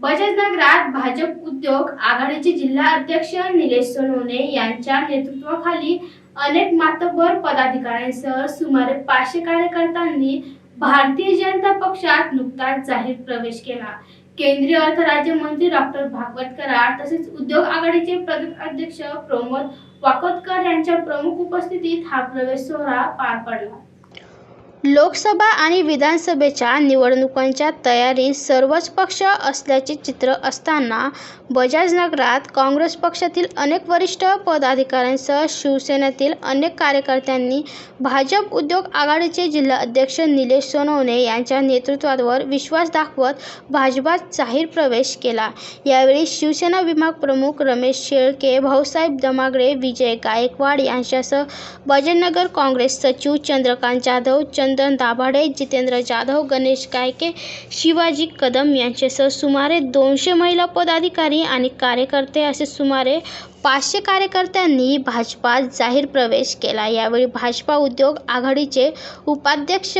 बजाज नगरात भाजप उद्योग आघाडीचे जिल्हा अध्यक्ष निलेश सोनवणे यांच्या नेतृत्वाखाली अनेक मातबर पदाधिकाऱ्यांसह सुमारे पाचशे कार्यकर्त्यांनी भारतीय जनता पक्षात नुकताच जाहीर प्रवेश केला. केंद्रीय अर्थ राज्यमंत्री डॉक्टर भागवत कराड तसेच उद्योग आघाडीचे प्रदेश अध्यक्ष प्रमोद वाकोतकर यांच्या प्रमुख उपस्थितीत हा प्रवेश सोहळा पार पडला. लोकसभा आणि विधानसभेच्या निवडणुकांच्या तयारीत सर्वच पक्ष असल्याचे चित्र असताना बजाजनगरात काँग्रेस पक्षातील अनेक वरिष्ठ पदाधिकाऱ्यांसह शिवसेनेतील अनेक कार्यकर्त्यांनी भाजप उद्योग आघाडीचे जिल्हा अध्यक्ष निलेश सोनवणे यांच्या नेतृत्वावर विश्वास दाखवत भाजपात जाहीर प्रवेश केला. यावेळी शिवसेना विभाग प्रमुख रमेश शेळके भाऊसाहेब दमागडे विजय गायकवाड यांच्यासह बजाजनगर काँग्रेस सचिव चंद्रकांत जाधव चंदन दाभाडे जितेंद्र जाधव गणेश गायके शिवाजी कदम यांच्यासह सुमारे दोनशे महिला पदाधिकारी आणि कार्यकर्ते असे सुमारे पाचशे कार्यकर्त्यांनी भाजपात जाहीर प्रवेश केला. यावेळी भाजपा उद्योग आघाडीचे उपाध्यक्ष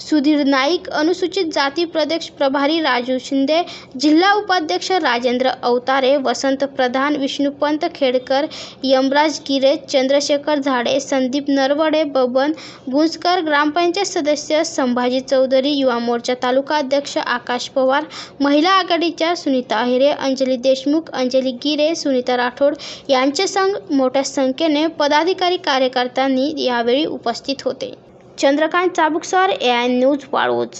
सुधीर नाईक अनुसूचित जाती प्रदेश प्रभारी राजू शिंदे जिल्हा उपाध्यक्ष राजेंद्र अवतारे वसंत प्रधान विष्णुपंत खेडकर यमराज गिरे चंद्रशेखर झाडे संदीप नरवडे बबन गुंजकर ग्रामपंचायत सदस्य संभाजी चौधरी युवा मोर्चा तालुका अध्यक्ष आकाश पवार महिला आघाडीच्या सुनीता अहिरे अंजली देशमुख अंजली गिरे सुनीता राठोड यांचे संघ मोठ्या संख्येने पदाधिकारी कार्यकर्त्यांनी यावेळी उपस्थित होते. Chandrakant Chabuksar A I news Waluj